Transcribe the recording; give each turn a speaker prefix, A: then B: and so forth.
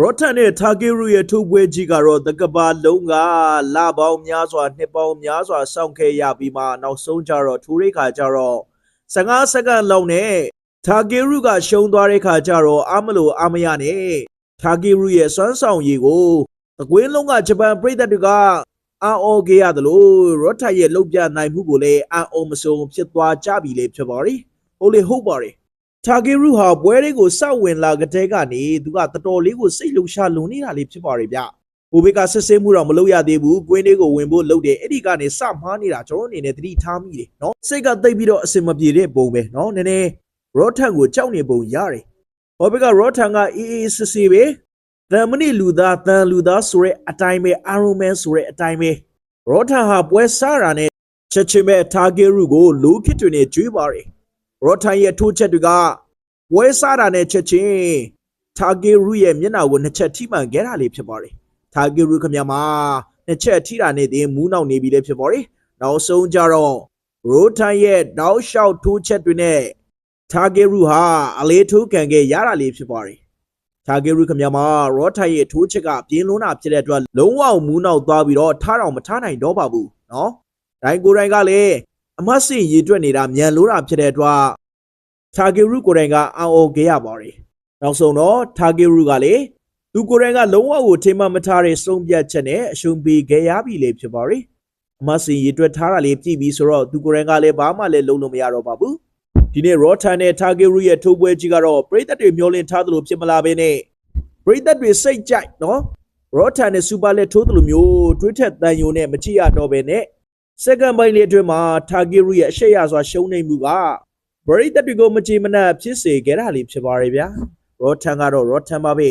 A: ရော့ထန်နဲ့တာဂေရုရဲ့ထုတ်ပွဲကြီးကတော့တကဘာလုံးကလာပေါင်းများစွာနှစ်ပေါင်းများစွာစောင့်ခဲ့ရပြီးမှနောက်ဆုံးကြတော့ထိုးရိတ်ခါကြတော့15စက္ကန့်လောက်နဲ့တာဂေရုကရှုံးသွားတဲ့ခါကြတော့အမလို့အမရနဲ့တာဂေရုရဲ့စွမ်းဆောင်ရည်ကိုအကွင်းလုံးကဂျပန်ပြည်သက်တွေကအာအော်ခဲ့ရတယ်လို့ရော့ထန်ရဲ့လုံပြနိုင်မှုကိုလည်းအာအော်မစုံဖြစ်သွားကြပြီလေဖြစ်ပါရီဟုတ်လေဟုတ်ပါရီ တာဂေရုဟာပွဲတွေကိုစောက်ဝင်လာကတဲ့ကနေသူကတော်တော်လေးကိုစိတ်လှုပ်ရှားလုံနေတာလေးဖြစ်ပါရဲ့ဗျ။ဟိုဘက်ကစစ်ဆေးမှုတော့မလုပ်ရသေးဘူး။ကွင်းလေးကိုဝင်ဖို့လုပ်တယ်။အဲ့ဒီကနေစမှားနေတာကျွန်တော်အနေနဲ့သတိထားမိတယ်နော်။စိတ်ကတိတ်ပြီးတော့အစင်မပြေတဲ့ပုံပဲနော်။နည်းနည်းရော့ထန်ကိုကြောက်နေပုံရတယ်။ဟိုဘက်ကရော့ထန်ကအေးအေးစစ်စစ်ပဲ။တန်မဏိလူသားတန်လူသားဆိုတဲ့အတိုင်းပဲအာရိုမန်ဆိုတဲ့အတိုင်းပဲရော့ထန်ဟာပွဲစားတာနဲ့ချက်ချင်းပဲတာဂေရုကိုလူခစ်တွေနဲ့ကျွေးပါတယ်။ ရော့ထန်ရဲ့ထိုးချက်တွေကဝဲစားတာနဲ့ချက်ချင်းတာဂေရုရဲ့မျက်နှာကိုနှစ်ချက်ထိမှန်ခဲ့တာလေးဖြစ်ပါတယ်။တာဂေရုခမမှာနှစ်ချက်ထိတာနဲ့တင်မူးနောက်နေပြီလည်းဖြစ်ပါတယ်။နောက်ဆုံးကြတော့ရိုထန်ရဲ့တောက်လျှောက်ထိုးချက်တွေနဲ့တာဂေရုဟာအလေးထိုးခံခဲ့ရတာလေးဖြစ်ပါတယ်။တာဂေရုခမမှာရောထန်ရဲ့ထိုးချက်ကပြင်းလွန်းတာဖြစ်တဲ့အတွက်လုံးဝမူးနောက်သွားပြီးတော့ထားတော့မထားနိုင်တော့ပါဘူး။နော်။ဒိုင်ကိုယ်တိုင်ကလည်း အမတ်စင်ရည်တွက်နေတာမြန်လို့တာဖြစ်တဲ့အတွက်တာဂေရုကိုယ်တိုင်ကအော်အော်ခဲ့ရပါတယ်။နောက်ဆုံးတော့တာဂေရုကလေသူကိုယ်တိုင်ကလုံးဝကိုထိမမထားတဲ့စုံပြတ်ချက်နဲ့အရှုံးပေးခဲ့ရပြီလေဖြစ်ပါရဲ့။အမတ်စင်ရည်တွက်ထားတာလေးကြည့်ပြီးဆိုတော့သူကိုယ်တိုင်ကလည်းဘာမှလည်းလုံးလို့မရတော့ပါဘူး။ဒီနေ့ရောထန်နဲ့တာဂေရုရဲ့ထိုးပွဲကြီးကတော့ပရိသတ်တွေမျှော်လင့်ထားသလိုဖြစ်မလာဘဲနဲ့ပရိသတ်တွေစိတ်ကြိုက်နော်။ရောထန်နဲ့စူပါလက်ထိုးသလိုမျိုးတွေးထက်တန်ယုံနဲ့မချရတော့ဘဲနဲ့ စက္ကန့်ပိုင်းလေးအတွင်းမှာတာဂီရီရဲ့အရှိတ်ရစွာရှုံးနေမှုကဗရိတ်တက်တွေကိုမချေမနက်ဖြစ်စေခဲ့တာလေးဖြစ်ပါရဲ့ဗျာရောထန်ကတော့ရောထန်ပါပဲ